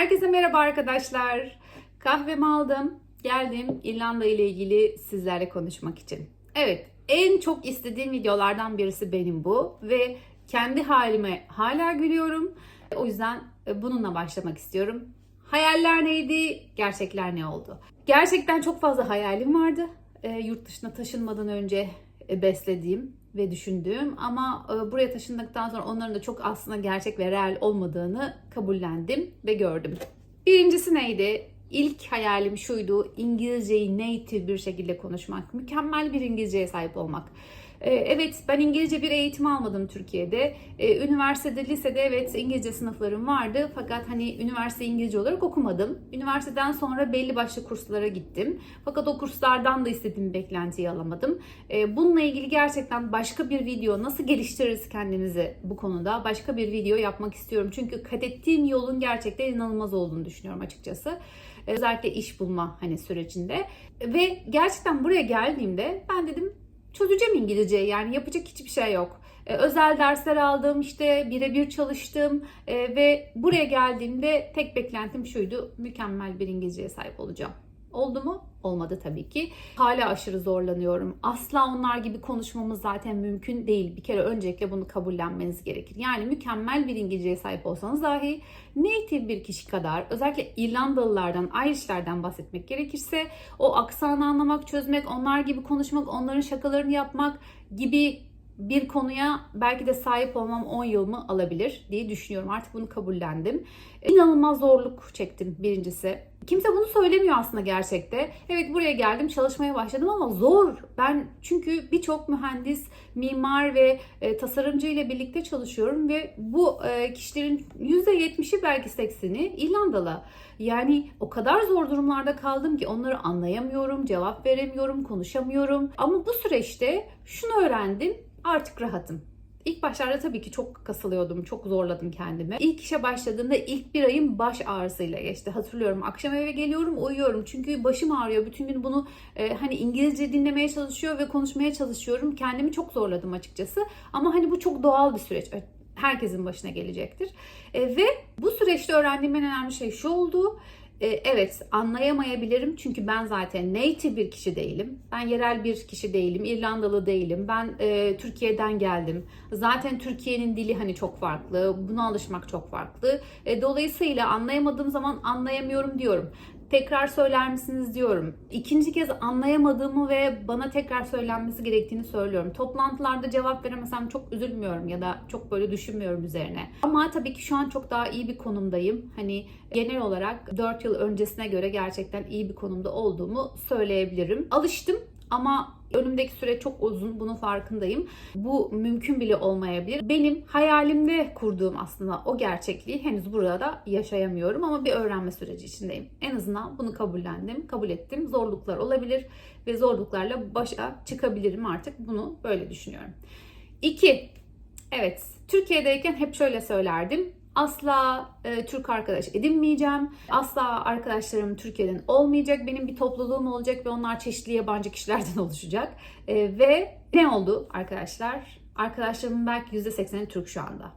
Herkese merhaba arkadaşlar. Kahvemi aldım. Geldim İrlanda ile ilgili sizlerle konuşmak için. Evet, en çok istediğim videolardan birisi benim bu ve kendi halime hala gülüyorum. O yüzden e, bununla başlamak istiyorum. Hayaller neydi? Gerçekler ne oldu? Gerçekten çok fazla hayalim vardı. E, yurt dışına taşınmadan önce e, beslediğim ve düşündüğüm ama e, buraya taşındıktan sonra onların da çok aslında gerçek ve real olmadığını kabullendim ve gördüm. Birincisi neydi? İlk hayalim şuydu. İngilizceyi native bir şekilde konuşmak. Mükemmel bir İngilizceye sahip olmak. Ee, Evet ben İngilizce bir eğitim almadım Türkiye'de. Ee, Üniversitede, lisede evet İngilizce sınıflarım vardı. Fakat hani üniversite İngilizce olarak okumadım. Üniversiteden sonra belli başlı kurslara gittim. Fakat o kurslardan da istediğim beklentiyi alamadım. Ee, Bununla ilgili gerçekten başka bir video nasıl geliştiririz kendimizi bu konuda başka bir video yapmak istiyorum. Çünkü kat ettiğim yolun gerçekten inanılmaz olduğunu düşünüyorum açıkçası. Özellikle iş bulma hani sürecinde. Ve gerçekten buraya geldiğimde ben dedim çözeceğim İngilizceyi yani yapacak hiçbir şey yok. Ee, özel dersler aldım işte birebir çalıştım Ee, ve buraya geldiğimde tek beklentim şuydu mükemmel bir İngilizceye sahip olacağım. Oldu mu? Olmadı tabii ki. Hala aşırı zorlanıyorum. Asla onlar gibi konuşmamız zaten mümkün değil. Bir kere öncelikle bunu kabullenmeniz gerekir. Yani mükemmel bir İngilizceye sahip olsanız dahi native bir kişi kadar özellikle İrlandalılardan, Irishlerden bahsetmek gerekirse o aksanı anlamak, çözmek, onlar gibi konuşmak, onların şakalarını yapmak gibi bir konuya belki de sahip olmam 10 yıl mı alabilir diye düşünüyorum. Artık bunu kabullendim. İnanılmaz zorluk çektim birincisi. Kimse bunu söylemiyor aslında gerçekte. Evet buraya geldim çalışmaya başladım ama zor. Ben çünkü birçok mühendis, mimar ve e, tasarımcı ile birlikte çalışıyorum ve bu e, kişilerin %70'i belki 80'i İrlandalı. Yani o kadar zor durumlarda kaldım ki onları anlayamıyorum, cevap veremiyorum, konuşamıyorum. Ama bu süreçte şunu öğrendim. Artık rahatım. İlk başlarda tabii ki çok kasılıyordum, çok zorladım kendimi. İlk işe başladığımda ilk bir ayım baş ağrısıyla geçti. Hatırlıyorum akşam eve geliyorum uyuyorum çünkü başım ağrıyor. Bütün gün bunu e, hani İngilizce dinlemeye çalışıyor ve konuşmaya çalışıyorum. Kendimi çok zorladım açıkçası. Ama hani bu çok doğal bir süreç. Herkesin başına gelecektir. E, ve bu süreçte öğrendiğim en önemli şey şu oldu. E, Evet anlayamayabilirim çünkü ben zaten native bir kişi değilim. Ben yerel bir kişi değilim, İrlandalı değilim. Ben e, Türkiye'den geldim. Zaten Türkiye'nin dili hani çok farklı. Buna alışmak çok farklı. E, dolayısıyla anlayamadığım zaman anlayamıyorum diyorum. Tekrar söyler misiniz diyorum. İkinci kez anlayamadığımı ve bana tekrar söylenmesi gerektiğini söylüyorum. Toplantılarda cevap veremesem çok üzülmüyorum ya da çok böyle düşünmüyorum üzerine. Ama tabii ki şu an çok daha iyi bir konumdayım. Hani genel olarak 4 yıl öncesine göre gerçekten iyi bir konumda olduğumu söyleyebilirim. Alıştım ama önümdeki süre çok uzun. Bunun farkındayım. Bu mümkün bile olmayabilir. Benim hayalimde kurduğum aslında o gerçekliği henüz burada yaşayamıyorum ama bir öğrenme süreci içindeyim. En azından bunu kabullendim, kabul ettim. Zorluklar olabilir ve zorluklarla başa çıkabilirim artık. Bunu böyle düşünüyorum. İki, evet Türkiye'deyken hep şöyle söylerdim. Asla e, Türk arkadaş edinmeyeceğim. Asla arkadaşlarım Türkiye'den olmayacak. Benim bir topluluğum olacak ve onlar çeşitli yabancı kişilerden oluşacak. E, ve ne oldu arkadaşlar? Arkadaşlarımın belki %80'i Türk şu anda.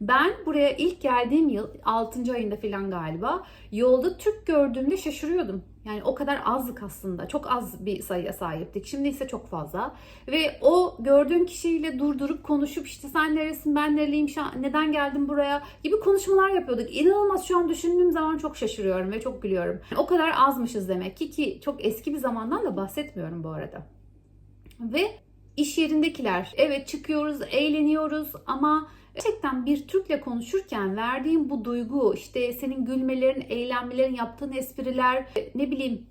Ben buraya ilk geldiğim yıl 6. ayında falan galiba yolda Türk gördüğümde şaşırıyordum. Yani o kadar azdık aslında. Çok az bir sayıya sahiptik. Şimdi ise çok fazla. Ve o gördüğün kişiyle durdurup konuşup işte sen neresin ben nereliyim neden geldim buraya gibi konuşmalar yapıyorduk. İnanılmaz şu an düşündüğüm zaman çok şaşırıyorum ve çok gülüyorum. O kadar azmışız demek ki ki çok eski bir zamandan da bahsetmiyorum bu arada. Ve iş yerindekiler evet çıkıyoruz, eğleniyoruz ama Gerçekten bir Türk'le konuşurken verdiğin bu duygu, işte senin gülmelerin, eğlenmelerin, yaptığın espriler, ne bileyim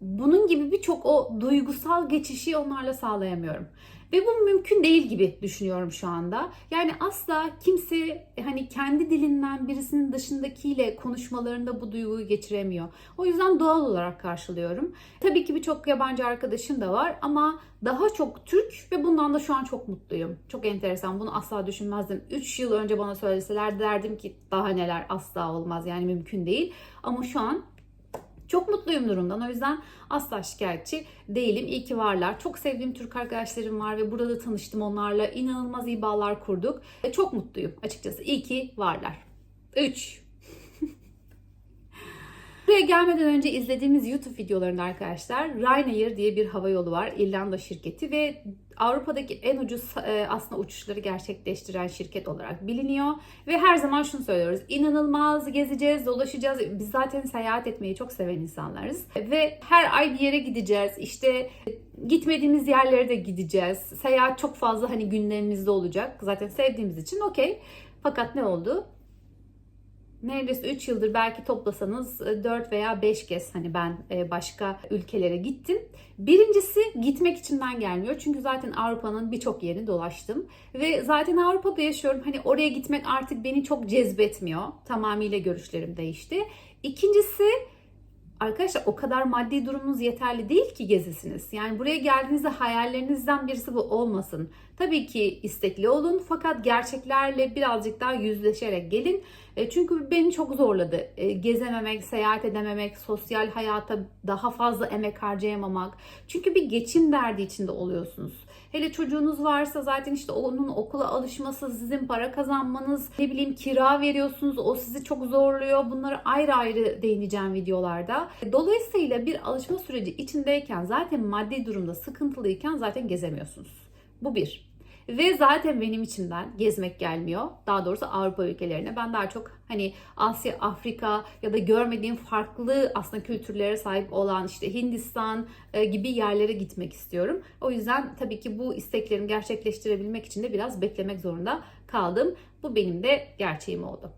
bunun gibi birçok o duygusal geçişi onlarla sağlayamıyorum. Ve bu mümkün değil gibi düşünüyorum şu anda. Yani asla kimse hani kendi dilinden birisinin dışındakiyle konuşmalarında bu duyguyu geçiremiyor. O yüzden doğal olarak karşılıyorum. Tabii ki birçok yabancı arkadaşım da var ama daha çok Türk ve bundan da şu an çok mutluyum. Çok enteresan. Bunu asla düşünmezdim. 3 yıl önce bana söyleseler derdim ki daha neler asla olmaz. Yani mümkün değil. Ama şu an çok mutluyum durumdan. O yüzden asla şikayetçi değilim. İyi ki varlar. Çok sevdiğim Türk arkadaşlarım var ve burada tanıştım onlarla. İnanılmaz iyi bağlar kurduk. Çok mutluyum açıkçası. İyi ki varlar. 3. gelmeden önce izlediğimiz YouTube videolarında arkadaşlar Ryanair diye bir hava yolu var. İrlanda şirketi ve Avrupa'daki en ucuz e, aslında uçuşları gerçekleştiren şirket olarak biliniyor. Ve her zaman şunu söylüyoruz. İnanılmaz gezeceğiz, dolaşacağız. Biz zaten seyahat etmeyi çok seven insanlarız. Ve her ay bir yere gideceğiz. İşte gitmediğimiz yerlere de gideceğiz. Seyahat çok fazla hani gündemimizde olacak. Zaten sevdiğimiz için okey. Fakat ne oldu? Neredeyse 3 yıldır belki toplasanız 4 veya 5 kez hani ben e, başka ülkelere gittim. Birincisi gitmek içimden gelmiyor. Çünkü zaten Avrupa'nın birçok yerini dolaştım. Ve zaten Avrupa'da yaşıyorum. Hani oraya gitmek artık beni çok cezbetmiyor. Tamamıyla görüşlerim değişti. İkincisi Arkadaşlar o kadar maddi durumunuz yeterli değil ki gezisiniz. Yani buraya geldiğinizde hayallerinizden birisi bu olmasın. Tabii ki istekli olun fakat gerçeklerle birazcık daha yüzleşerek gelin. E, çünkü beni çok zorladı. E, gezememek, seyahat edememek, sosyal hayata daha fazla emek harcayamamak. Çünkü bir geçim derdi içinde oluyorsunuz. Hele çocuğunuz varsa zaten işte onun okula alışması, sizin para kazanmanız, ne bileyim kira veriyorsunuz, o sizi çok zorluyor. Bunları ayrı ayrı değineceğim videolarda. Dolayısıyla bir alışma süreci içindeyken zaten maddi durumda sıkıntılıyken zaten gezemiyorsunuz. Bu bir. Ve zaten benim içimden gezmek gelmiyor. Daha doğrusu Avrupa ülkelerine. Ben daha çok hani Asya, Afrika ya da görmediğim farklı aslında kültürlere sahip olan işte Hindistan e, gibi yerlere gitmek istiyorum. O yüzden tabii ki bu isteklerimi gerçekleştirebilmek için de biraz beklemek zorunda kaldım. Bu benim de gerçeğim oldu.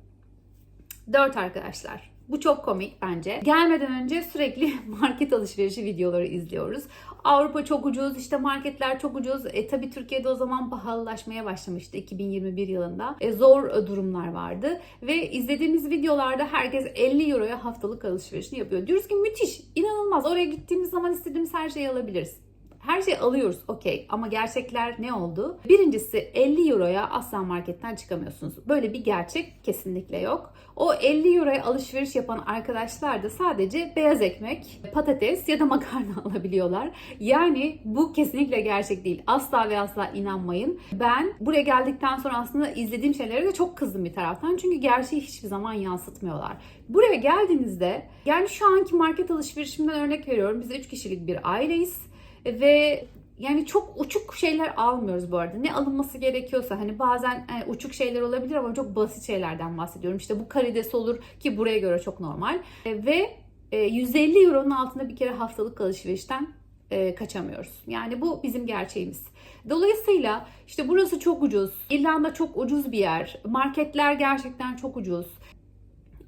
4 arkadaşlar. Bu çok komik bence. Gelmeden önce sürekli market alışverişi videoları izliyoruz. Avrupa çok ucuz, işte marketler çok ucuz. E tabi Türkiye'de o zaman pahalılaşmaya başlamıştı 2021 yılında. E, zor e, durumlar vardı ve izlediğimiz videolarda herkes 50 euroya haftalık alışverişini yapıyor. Diyoruz ki müthiş, inanılmaz. Oraya gittiğimiz zaman istediğimiz her şeyi alabiliriz her şeyi alıyoruz okey ama gerçekler ne oldu? Birincisi 50 euroya asla marketten çıkamıyorsunuz. Böyle bir gerçek kesinlikle yok. O 50 euroya alışveriş yapan arkadaşlar da sadece beyaz ekmek, patates ya da makarna alabiliyorlar. Yani bu kesinlikle gerçek değil. Asla ve asla inanmayın. Ben buraya geldikten sonra aslında izlediğim şeylere de çok kızdım bir taraftan. Çünkü gerçeği hiçbir zaman yansıtmıyorlar. Buraya geldiğinizde yani şu anki market alışverişimden örnek veriyorum. Biz 3 kişilik bir aileyiz ve yani çok uçuk şeyler almıyoruz bu arada. Ne alınması gerekiyorsa hani bazen yani uçuk şeyler olabilir ama çok basit şeylerden bahsediyorum. İşte bu karides olur ki buraya göre çok normal. E, ve e, 150 euronun altında bir kere haftalık alışverişten e, kaçamıyoruz. Yani bu bizim gerçeğimiz. Dolayısıyla işte burası çok ucuz. İrlanda çok ucuz bir yer. Marketler gerçekten çok ucuz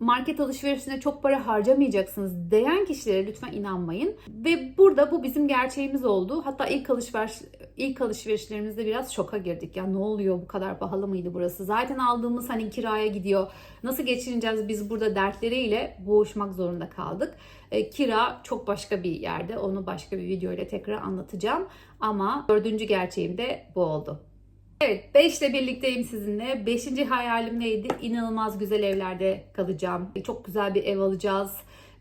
market alışverişine çok para harcamayacaksınız diyen kişilere lütfen inanmayın. Ve burada bu bizim gerçeğimiz oldu. Hatta ilk alışveriş ilk alışverişlerimizde biraz şoka girdik. Ya ne oluyor bu kadar pahalı mıydı burası? Zaten aldığımız hani kiraya gidiyor. Nasıl geçineceğiz biz burada dertleriyle boğuşmak zorunda kaldık. E, kira çok başka bir yerde. Onu başka bir video ile tekrar anlatacağım. Ama dördüncü gerçeğim de bu oldu. Evet 5 ile birlikteyim sizinle. 5. hayalim neydi? İnanılmaz güzel evlerde kalacağım. Çok güzel bir ev alacağız.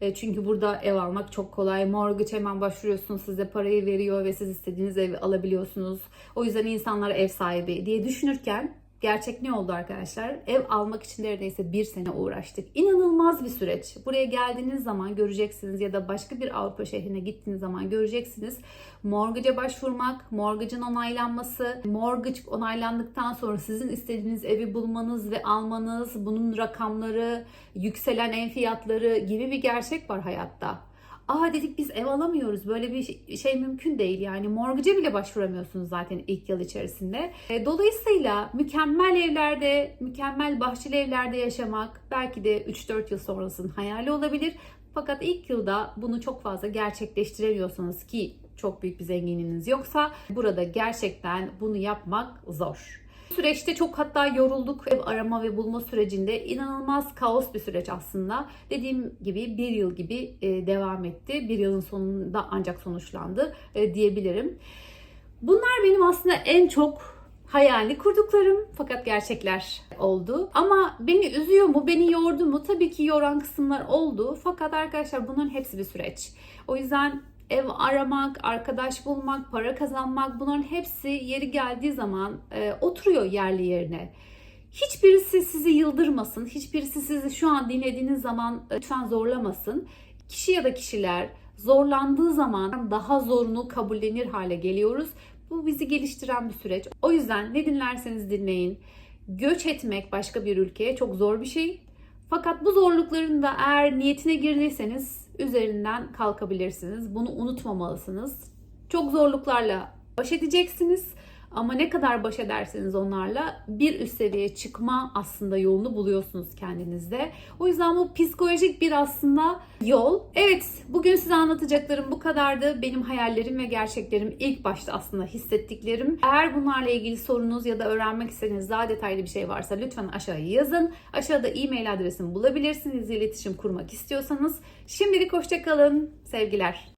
E, çünkü burada ev almak çok kolay. Mortgage hemen başvuruyorsunuz size parayı veriyor ve siz istediğiniz evi alabiliyorsunuz. O yüzden insanlar ev sahibi diye düşünürken Gerçek ne oldu arkadaşlar? Ev almak için neredeyse bir sene uğraştık. İnanılmaz bir süreç. Buraya geldiğiniz zaman göreceksiniz ya da başka bir Avrupa şehrine gittiğiniz zaman göreceksiniz. Mortgage'a başvurmak, mortgage'ın onaylanması, mortgage onaylandıktan sonra sizin istediğiniz evi bulmanız ve almanız, bunun rakamları, yükselen ev fiyatları gibi bir gerçek var hayatta. Aa dedik biz ev alamıyoruz. Böyle bir şey, şey mümkün değil. Yani mortgage'e bile başvuramıyorsunuz zaten ilk yıl içerisinde. E, dolayısıyla mükemmel evlerde, mükemmel bahçeli evlerde yaşamak belki de 3-4 yıl sonrasının hayali olabilir. Fakat ilk yılda bunu çok fazla gerçekleştiremiyorsanız ki çok büyük bir zenginliğiniz yoksa burada gerçekten bunu yapmak zor süreçte çok hatta yorulduk ev arama ve bulma sürecinde. inanılmaz kaos bir süreç aslında. Dediğim gibi bir yıl gibi e, devam etti. Bir yılın sonunda ancak sonuçlandı e, diyebilirim. Bunlar benim aslında en çok hayalini kurduklarım fakat gerçekler oldu. Ama beni üzüyor mu, beni yordu mu? Tabii ki yoran kısımlar oldu. Fakat arkadaşlar bunların hepsi bir süreç. O yüzden ev aramak, arkadaş bulmak, para kazanmak bunların hepsi yeri geldiği zaman e, oturuyor yerli yerine. Hiçbirisi sizi yıldırmasın, hiçbirisi sizi şu an dinlediğiniz zaman e, lütfen zorlamasın. kişi ya da kişiler zorlandığı zaman daha zorunu kabullenir hale geliyoruz. Bu bizi geliştiren bir süreç. O yüzden ne dinlerseniz dinleyin. Göç etmek başka bir ülkeye çok zor bir şey. Fakat bu zorlukların da eğer niyetine girdiyseniz üzerinden kalkabilirsiniz. Bunu unutmamalısınız. Çok zorluklarla baş edeceksiniz. Ama ne kadar baş ederseniz onlarla bir üst seviyeye çıkma aslında yolunu buluyorsunuz kendinizde. O yüzden bu psikolojik bir aslında yol. Evet bugün size anlatacaklarım bu kadardı. Benim hayallerim ve gerçeklerim ilk başta aslında hissettiklerim. Eğer bunlarla ilgili sorunuz ya da öğrenmek istediğiniz daha detaylı bir şey varsa lütfen aşağıya yazın. Aşağıda e-mail adresimi bulabilirsiniz iletişim kurmak istiyorsanız. Şimdilik hoşçakalın. Sevgiler.